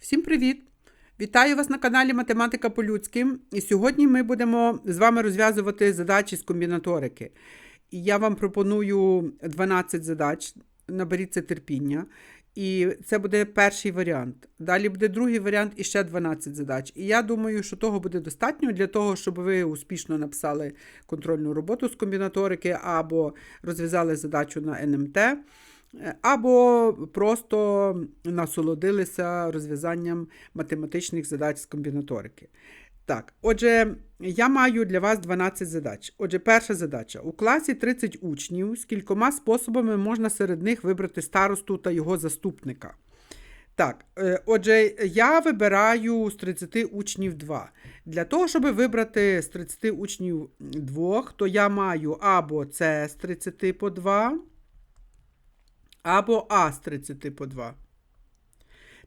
Всім привіт! Вітаю вас на каналі Математика по-людськи. І сьогодні ми будемо з вами розв'язувати задачі з комбінаторики. І я вам пропоную 12 задач. Наберіться терпіння. І це буде перший варіант. Далі буде другий варіант і ще 12 задач. І я думаю, що того буде достатньо для того, щоб ви успішно написали контрольну роботу з комбінаторики або розв'язали задачу на НМТ. Або просто насолодилися розв'язанням математичних задач з комбінаторики. Так, отже, я маю для вас 12 задач. Отже, перша задача. У класі 30 учнів, з кількома способами можна серед них вибрати старосту та його заступника. Так, е, отже, я вибираю з 30 учнів 2. Для того, щоб вибрати з 30 учнів 2, то я маю або С з 30 по 2 або А з 30 по 2.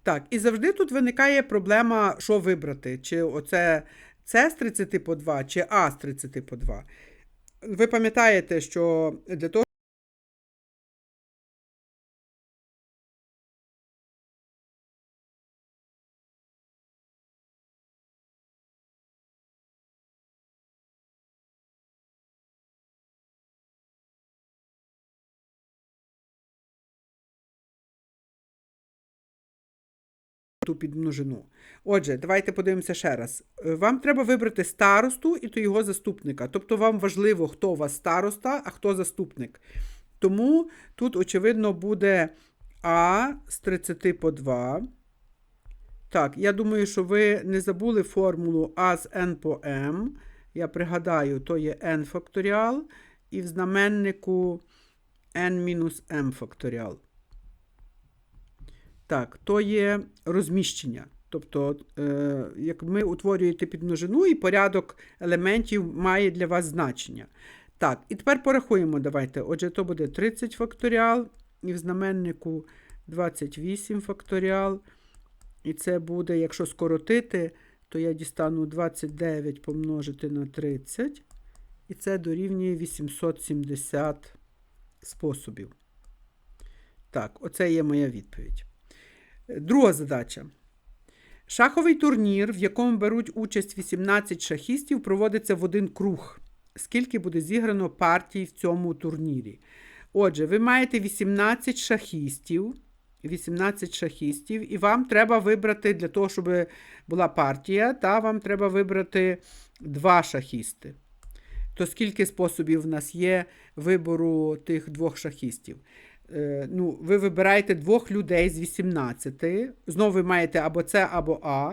Так, і завжди тут виникає проблема, що вибрати. Чи оце С з 30 по 2, чи А з 30 по 2. Ви пам'ятаєте, що для того, ту підмножину. Отже, давайте подивимося ще раз. Е, Вам треба вибрати старосту і то його заступника. Тобто вам важливо, хто у вас староста, а хто заступник. Тому тут, очевидно, буде А з 30 по 2. Так, я думаю, що ви не забули формулу А з n по m. Я пригадаю, то є n факторіал, і в знаменнику n-m факторіал. Так, то є розміщення. Тобто, е, як ми утворюєте підмножину, і порядок елементів має для вас значення. Так, і тепер порахуємо. Давайте. Отже, то буде 30 факторіал, і в знаменнику 28 факторіал. І це буде, якщо скоротити, то я дістану 29 помножити на 30. І це дорівнює 870 способів. Так, оце є моя відповідь. Друга задача. Шаховий турнір, в якому беруть участь 18 шахістів, проводиться в один круг. Скільки буде зіграно партій в цьому турнірі? Отже, ви маєте 18 шахістів. 18 шахістів, і вам треба вибрати для того, щоб була партія, та вам треба вибрати два шахісти. То скільки способів в нас є вибору тих двох шахістів? Е, ну, ви вибираєте двох людей з 18. Знову ви маєте або С, або А.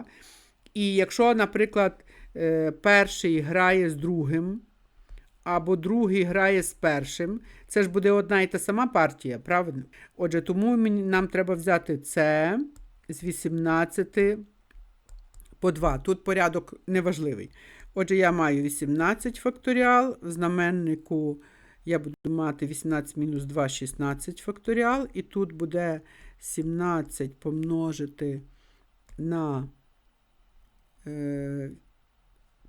І якщо, наприклад, е, перший грає з другим, або другий грає з першим, це ж буде одна і та сама партія, правильно? Отже, тому нам треба взяти С з 18 по 2. Тут порядок неважливий. Отже, я маю 18 факторіал в знаменнику я буду мати 18 мінус 2, 16 факторіал, і тут буде 17 помножити на. Е,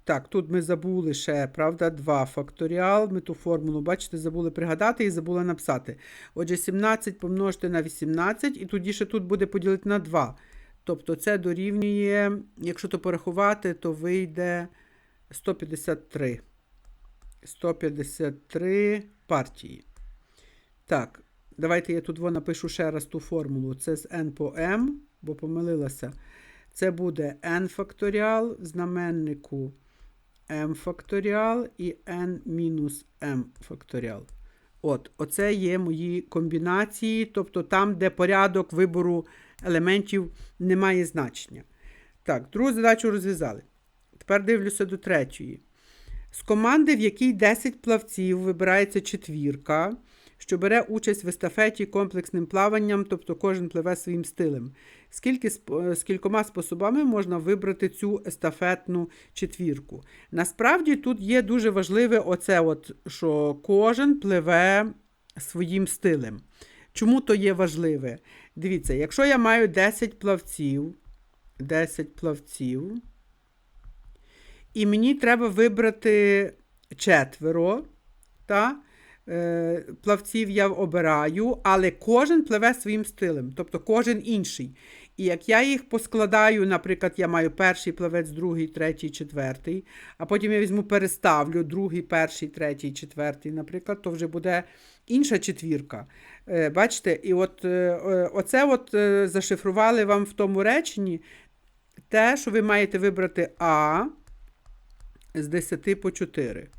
так, тут ми забули ще, правда, 2 факторіал. Ми ту формулу, бачите, забули пригадати і забули написати. Отже, 17 помножити на 18, і тоді ще тут буде поділити на 2. Тобто це дорівнює, якщо то порахувати, то вийде 153. 153 партії. Так, давайте я тут напишу ще раз ту формулу. Це з n по m, бо помилилася. Це буде n факторіал в знаменнику m факторіал і n мінус m факторіал. От, Оце є мої комбінації, тобто там, де порядок вибору елементів не має значення. Так, другу задачу розв'язали. Тепер дивлюся до третьої. З команди, в якій 10 плавців вибирається четвірка, що бере участь в естафеті комплексним плаванням, тобто кожен пливе своїм стилем. Скільки, з кількома способами можна вибрати цю естафетну четвірку? Насправді тут є дуже важливе оце, от, що кожен пливе своїм стилем. Чому то є важливе? Дивіться, якщо я маю 10 плавців, 10 плавців. І мені треба вибрати четверо. Та? Е, плавців я обираю, але кожен пливе своїм стилем, тобто кожен інший. І як я їх поскладаю, наприклад, я маю перший плавець, другий, третій, четвертий, а потім я візьму, переставлю другий, перший, третій, четвертий, наприклад, то вже буде інша четвірка. Е, Бачите, і от е, оце от зашифрували вам в тому реченні те, що ви маєте вибрати А з 10 по 4.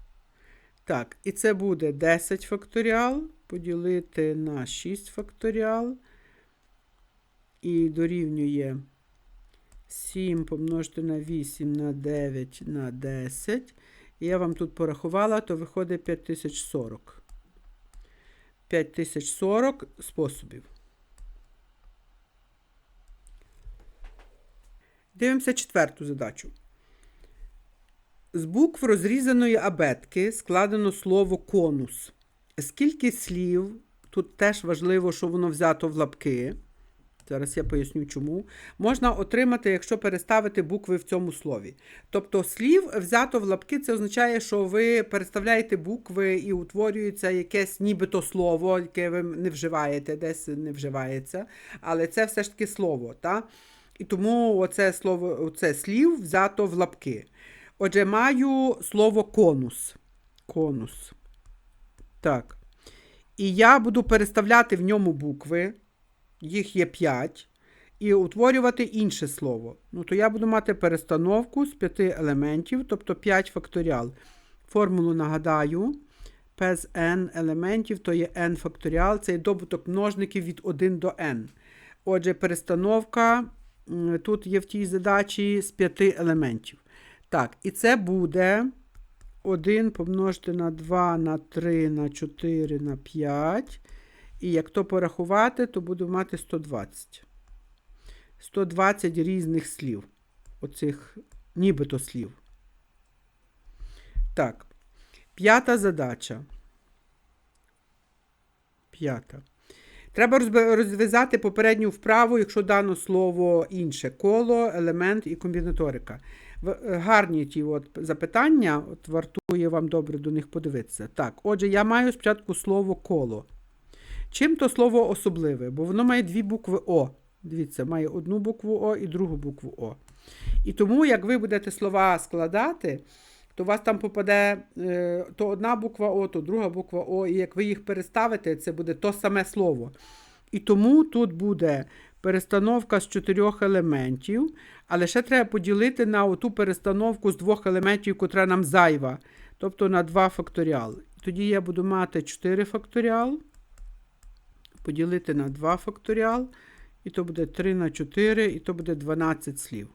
Так, і це буде 10 факторіал поділити на 6 факторіал. І дорівнює 7 помножити на 8 на 9 на 10. І я вам тут порахувала, то виходить 5040. 5040 способів. Дивимося четверту задачу. З букв розрізаної абетки складено слово конус. Скільки слів, тут теж важливо, що воно взято в лапки. Зараз я поясню чому. Можна отримати, якщо переставити букви в цьому слові. Тобто слів взято в лапки, це означає, що ви переставляєте букви і утворюється якесь нібито слово, яке ви не вживаєте, десь не вживається. Але це все ж таки слово. Та? І тому оце слово, оце слів взято в лапки. Отже, маю слово конус. Конус. Так. І я буду переставляти в ньому букви, їх є 5, і утворювати інше слово. Ну, то я буду мати перестановку з 5 елементів, тобто 5 факторіал. Формулу нагадаю. P з n елементів, то є n факторіал, це є добуток множників від 1 до n. Отже, перестановка тут є в тій задачі з 5 елементів. Так, і це буде 1 помножити на 2, на 3, на 4, на 5. І як то порахувати, то буду мати 120. 120 різних слів. Оцих нібито слів. Так. П'ята задача. П'ята. Треба розв'язати попередню вправу, якщо дано слово інше коло, елемент і комбінаторика. Е, Гарні ті от запитання, от вартує вам добре до них подивитися. Так, отже, я маю спочатку слово коло. Чим то слово особливе? Бо воно має дві букви О. Дивіться, має одну букву О і другу букву О. І тому, як ви будете слова складати, то у вас там попаде е, то одна буква О, то друга буква О, і як ви їх переставите, це буде то саме слово. І тому тут буде перестановка з чотирьох елементів, але ще треба поділити на оту перестановку з двох елементів, котра нам зайва, тобто на 2 факторіал. Тоді я буду мати 4 факторіал, поділити на 2 факторіал, і то буде 3 на 4, і то буде 12 слів.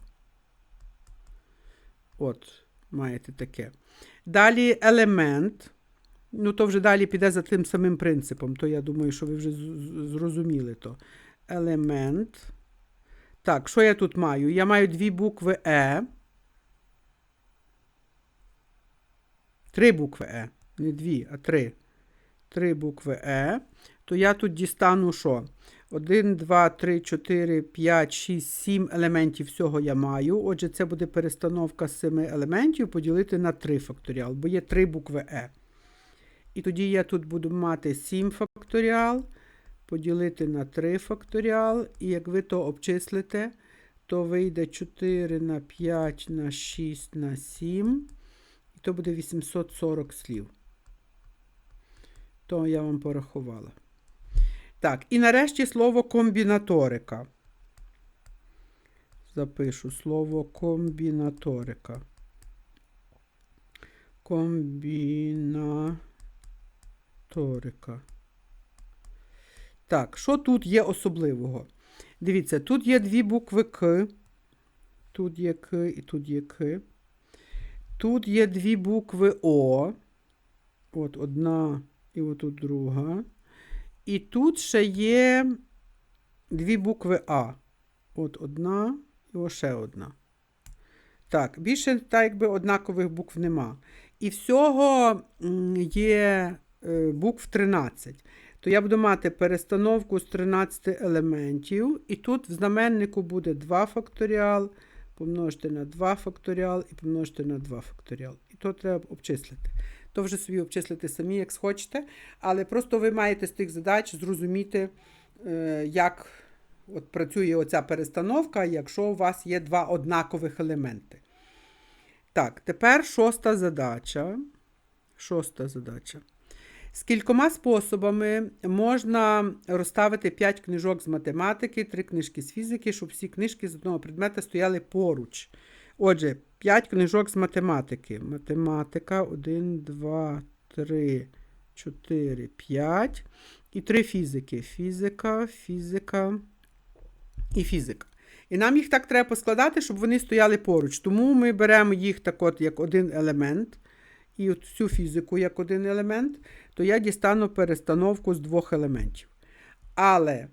От, маєте таке. Далі елемент. Ну, то вже далі піде за тим самим принципом, то я думаю, що ви вже зрозуміли то. Елемент. Так, що я тут маю? Я маю дві букви Е. Три букви Е. Не дві, а три. Три букви Е. То я тут дістану що? 1, 2, 3, 4, 5, 6, 7 елементів всього я маю. Отже, це буде перестановка з 7 елементів поділити на 3 факторіал, бо є 3 букви Е. І тоді я тут буду мати 7 факторіал, поділити на 3 факторіал. І як ви то обчислите, то вийде 4 на 5 на 6 на 7. І то буде 840 слів. То я вам порахувала. Так, і нарешті слово комбінаторика. Запишу слово комбінаторика. Комбінаторика. Так, що тут є особливого? Дивіться, тут є дві букви К. Тут є К і тут є К. Тут є дві букви О. От одна і отут друга. І тут ще є дві букви А. От одна і ще одна. Так, більше так якби однакових букв нема. І всього є е, букв 13. То я буду мати перестановку з 13 елементів. І тут в знаменнику буде 2 факторіал, помножити на 2 факторіал і помножити на 2 факторіал. І то треба обчислити. То вже собі обчислити самі, як схочете. Але просто ви маєте з тих задач зрозуміти, е, як от працює оця перестановка, якщо у вас є два однакових елементи. Так, тепер шоста задача. Шоста задача. З кількома способами можна розставити 5 книжок з математики, 3 книжки з фізики, щоб всі книжки з одного предмета стояли поруч. Отже, 5 книжок з математики. Математика 1, 2, 3, 4, 5. І 3 фізики. Фізика, фізика і фізика. І нам їх так треба поскладати, щоб вони стояли поруч. Тому ми беремо їх так от як один елемент. І от цю фізику як один елемент, то я дістану перестановку з двох елементів. Але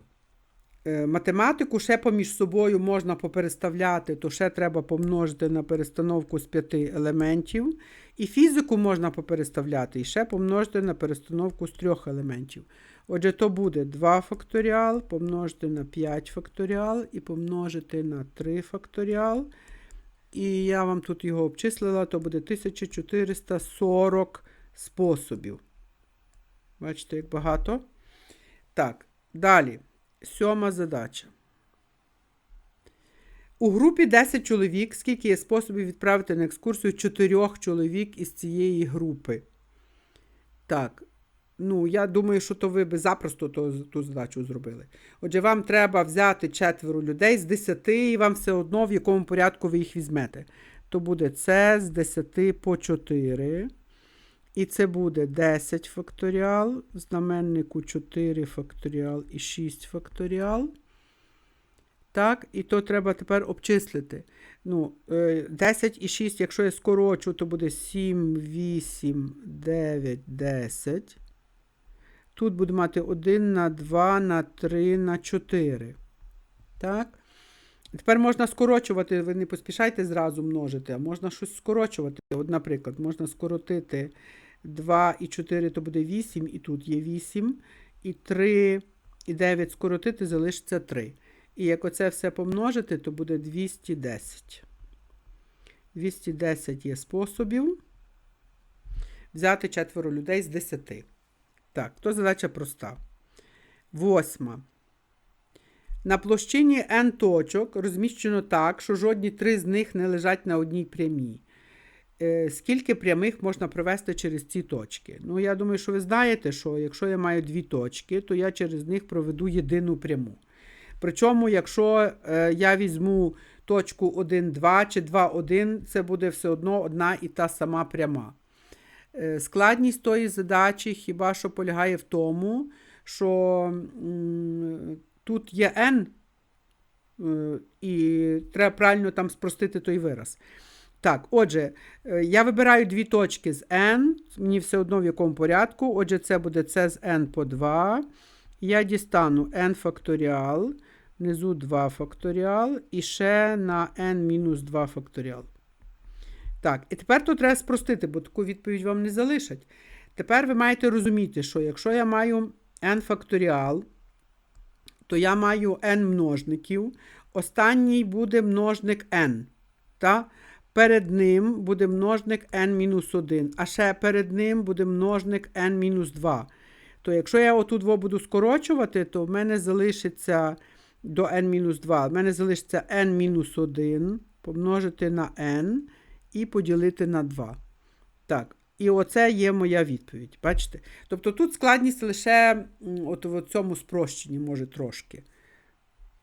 е, математику ще поміж собою можна попереставляти, то ще треба помножити на перестановку з п'яти елементів. І фізику можна попереставляти і ще помножити на перестановку з трьох елементів. Отже, то буде 2 факторіал, помножити на 5 факторіал і помножити на 3 факторіал. І я вам тут його обчислила, то буде 1440 способів. Бачите, як багато. Так, далі. Сьома задача. У групі 10 чоловік, скільки є способів відправити на екскурсію 4 чоловік із цієї групи. Так, ну, я думаю, що то ви би запросто ту, ту задачу зробили. Отже, вам треба взяти четверо людей з 10, і вам все одно в якому порядку ви їх візьмете. То буде це з 10 по 4. І це буде 10 факторіал, знаменнику 4 факторіал і 6 факторіал. Так, і то треба тепер обчислити. Ну, е, 10 і 6, якщо я скорочу, то буде 7, 8, 9, 10. Тут буду мати 1 на 2 на 3 на 4. Так. Тепер можна скорочувати, ви не поспішайте зразу множити, а можна щось скорочувати. От, наприклад, можна скоротити 2 і 4, то буде 8, і тут є 8. І 3 і 9 скоротити, залишиться 3. І як оце все помножити, то буде 210. 210 є способів взяти четверо людей з 10. Так, то задача проста. Восьма. На площині n точок розміщено так, що жодні три з них не лежать на одній прямій. Е, Скільки прямих можна провести через ці точки? Ну, я думаю, що ви знаєте, що якщо я маю дві точки, то я через них проведу єдину пряму. Причому, якщо е, я візьму точку 1, 2 чи 2, 1, це буде все одно одна і та сама пряма. Е, Складність тої задачі хіба що полягає в тому, що тут є n, і треба правильно там спростити той вираз. Так, отже, е, я вибираю дві точки з n, мені все одно в якому порядку. Отже, це буде c з n по 2. Я дістану n факторіал, внизу 2 факторіал, і ще на n мінус 2 факторіал. Так, і тепер тут треба спростити, бо таку відповідь вам не залишать. Тепер ви маєте розуміти, що якщо я маю n факторіал, то я маю n множників. Останній буде множник n. Та? Перед ним буде множник n-1, а ще перед ним буде множник n-2. То якщо я отут во буду скорочувати, то в мене залишиться до n-2. В мене залишиться n-1 помножити на n і поділити на 2. Так, і оце є моя відповідь. Бачите? Тобто тут складність лише от в цьому спрощенні, може трошки.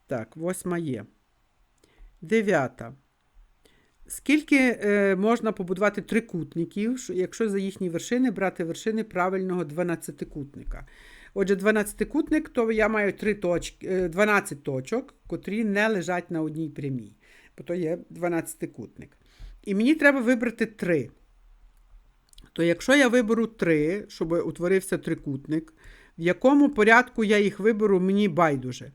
Так, восьма є. Дев'ята. Скільки е, можна побудувати трикутників, якщо за їхні вершини брати вершини правильного 12-кутника? Отже, 12-кутник, то я маю 3 точки, е, 12 точок, котрі не лежать на одній прямій. Бо то є 12-кутник. І мені треба вибрати 3. То якщо я виберу 3, щоб утворився трикутник, в якому порядку я їх виберу, мені байдуже.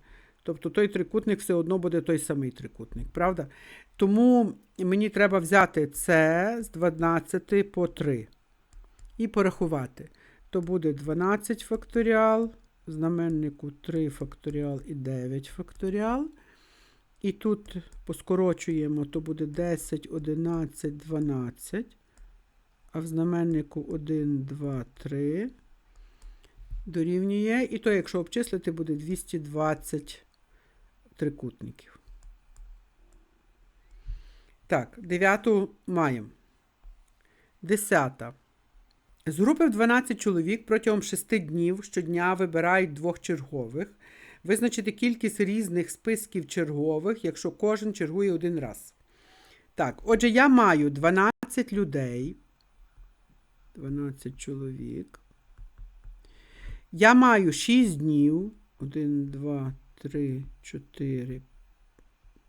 Тобто той трикутник все одно буде той самий трикутник, правда? Тому мені треба взяти це з 12 по 3 і порахувати. То буде 12 факторіал, знаменнику 3 факторіал і 9 факторіал. І тут поскорочуємо, то буде 10, 11, 12. А в знаменнику 1, 2, 3 дорівнює. І то, якщо обчислити, буде 220 трикутників. Так, дев'яту маємо. Десята. З групи в 12 чоловік протягом 6 днів щодня вибирають двох чергових. Визначити кількість різних списків чергових, якщо кожен чергує один раз. Так, отже, я маю 12 людей. 12 чоловік. Я маю 6 днів. 1, 2, 3, 4,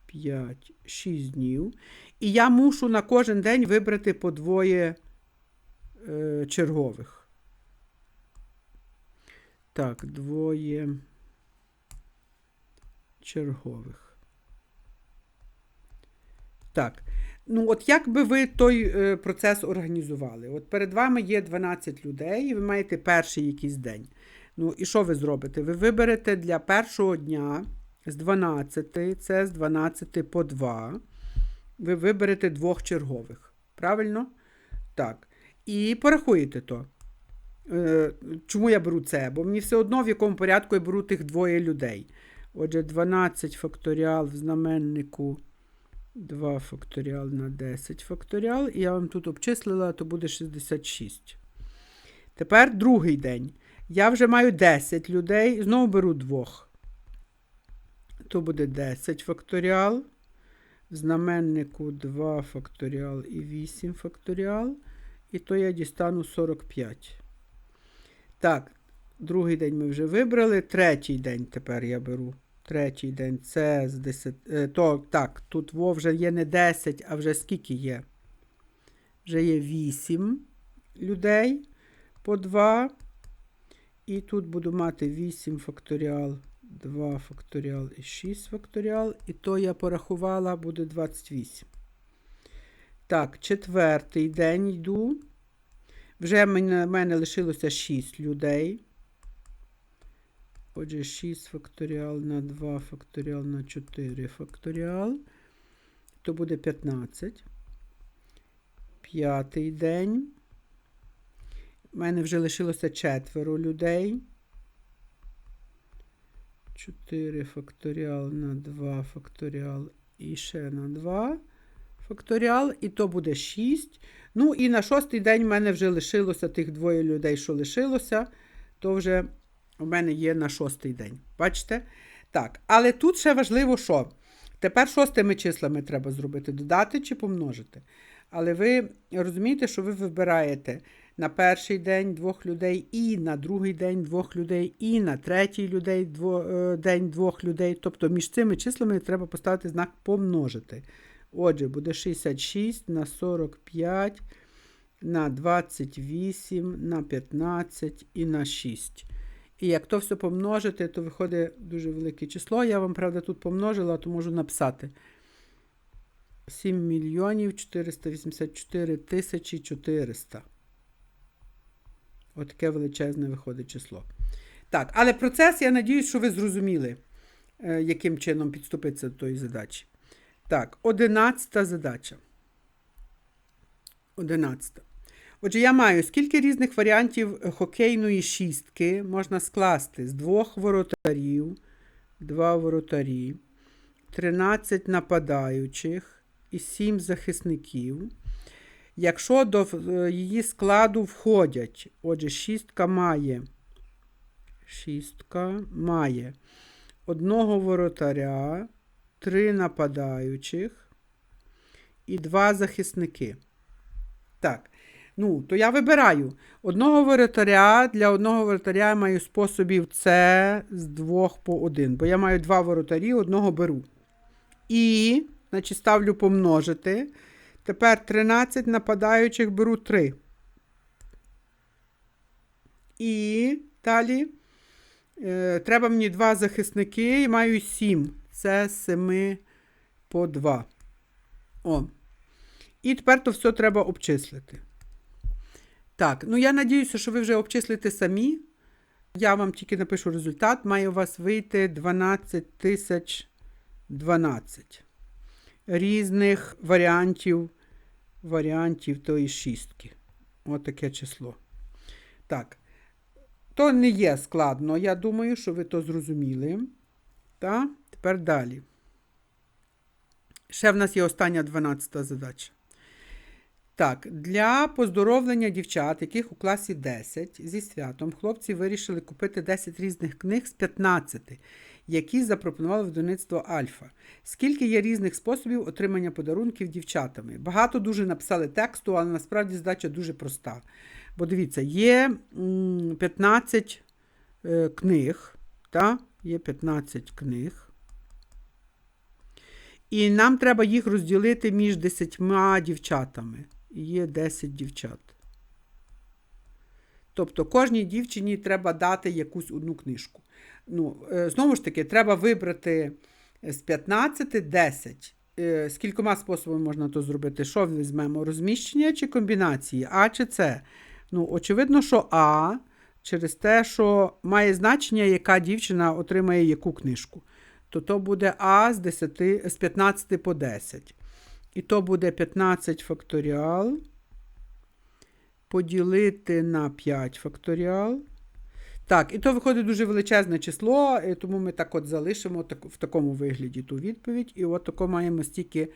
5, 6 днів. І я мушу на кожен день вибрати по двоє е, чергових. Так, двоє чергових. Так. Ну, от як би ви той е, процес організували? От перед вами є 12 людей, і ви маєте перший якийсь день. Ну, і що ви зробите? Ви виберете для першого дня з 12, це з 12 по 2. Ви виберете двох чергових. Правильно? Так. І порахуєте то. Е, чому я беру це? Бо мені все одно, в якому порядку я беру тих двоє людей. Отже, 12 факторіал в знаменнику 2 факторіал на 10 факторіал. І я вам тут обчислила, то буде 66. Тепер другий день. Я вже маю 10 людей. Знову беру двох. То буде 10 факторіал. В знаменнику 2 факторіал і 8 факторіал. І то я дістану 45. Так, другий день ми вже вибрали. Третій день тепер я беру. Третій день це з 10. е, То, так, тут во вже є не 10, а вже скільки є? Вже є 8 людей по 2. І тут буду мати 8 факторіал, 2 факторіал і 6 факторіал. І то я порахувала, буде 28. Так, четвертий день йду. Вже в мене, лишилося 6 людей. Отже, 6 факторіал на 2 факторіал на 4 факторіал. То буде 15. П'ятий день. У мене вже лишилося четверо людей. 4 факторіал на 2 факторіал і ще на 2 факторіал. І то буде 6. Ну, і на шостий день в мене вже лишилося тих двоє людей, що лишилося. То вже у мене є на шостий день. Бачите? Так, але тут ще важливо, що тепер шостими числами треба зробити, додати чи помножити. Але ви розумієте, що ви вибираєте на перший день двох людей, і на другий день двох людей, і на третій людей, дво, е, день двох людей. Тобто між цими числами треба поставити знак помножити. Отже, буде 66 на 45, на 28, на 15 і на 6. І як то все помножити, то виходить дуже велике число. Я вам, правда, тут помножила, то можу написати 7 мільйонів 484 тисячі 400. Отаке величезне виходить число. Так, але процес, я надіюсь, що ви зрозуміли, е, яким чином підступитися до тої задачі. Так, одинадцята задача. Одинадцята. Отже, я маю скільки різних варіантів хокейної шістки можна скласти з двох воротарів, два воротарі, 13 нападаючих і 7 захисників. Якщо до е, її складу входять, отже, шістка має, шістка має одного воротаря, три нападаючих і два захисники. Так. Ну, то я вибираю одного воротаря. Для одного воротаря я маю способів це з двох по один. Бо я маю два воротарі, одного беру. І, значить, ставлю помножити. Тепер 13 нападаючих беру 3. І далі е, треба мені два захисники і маю 7. Це 7 по 2. О. І тепер то все треба обчислити. Так, ну я надіюся, що ви вже обчислите самі. Я вам тільки напишу результат. Має у вас вийти 12 тисяч 12 різних варіантів варіантів тої шістки. Ось таке число. Так. То не є складно. Я думаю, що ви то зрозуміли. Так? Тепер далі. Ще в нас є остання 12 задача. Так, для поздоровлення дівчат, яких у класі 10 зі святом, хлопці вирішили купити 10 різних книг з 15, які запропонували видавництво Альфа. Скільки є різних способів отримання подарунків дівчатами? Багато дуже написали тексту, але насправді задача дуже проста. Бо дивіться, є 15 е, книг, та? є 15 книг. І нам треба їх розділити між 10 дівчатами. Є 10 дівчат. Тобто кожній дівчині треба дати якусь одну книжку. Ну, е, знову ж таки, треба вибрати з 15 10. Е, З кількома способами можна то зробити. Що візьмемо? Розміщення чи комбінації? А чи С? Ну, очевидно, що А через те, що має значення, яка дівчина отримає яку книжку. То то буде А з, 10, з 15 по 10. І то буде 15 факторіал поділити на 5 факторіал. Так, і то виходить дуже величезне число, тому ми так от залишимо в такому вигляді ту відповідь. І от тако маємо стільки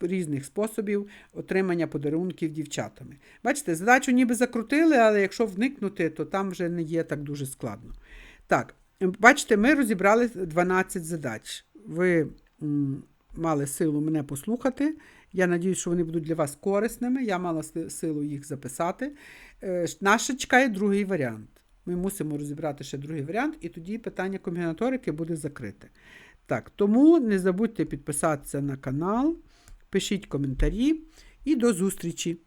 різних способів отримання подарунків дівчатами. Бачите, задачу ніби закрутили, але якщо вникнути, то там вже не є так дуже складно. Так, бачите, ми розібрали 12 задач. Ви мали силу мене послухати. Я надіюсь, що вони будуть для вас корисними. Я мала силу їх записати. Е, ш- чекає другий варіант. Ми мусимо розібрати ще другий варіант, і тоді питання комбінаторики буде закрите. Так, тому не забудьте підписатися на канал, пишіть коментарі і до зустрічі!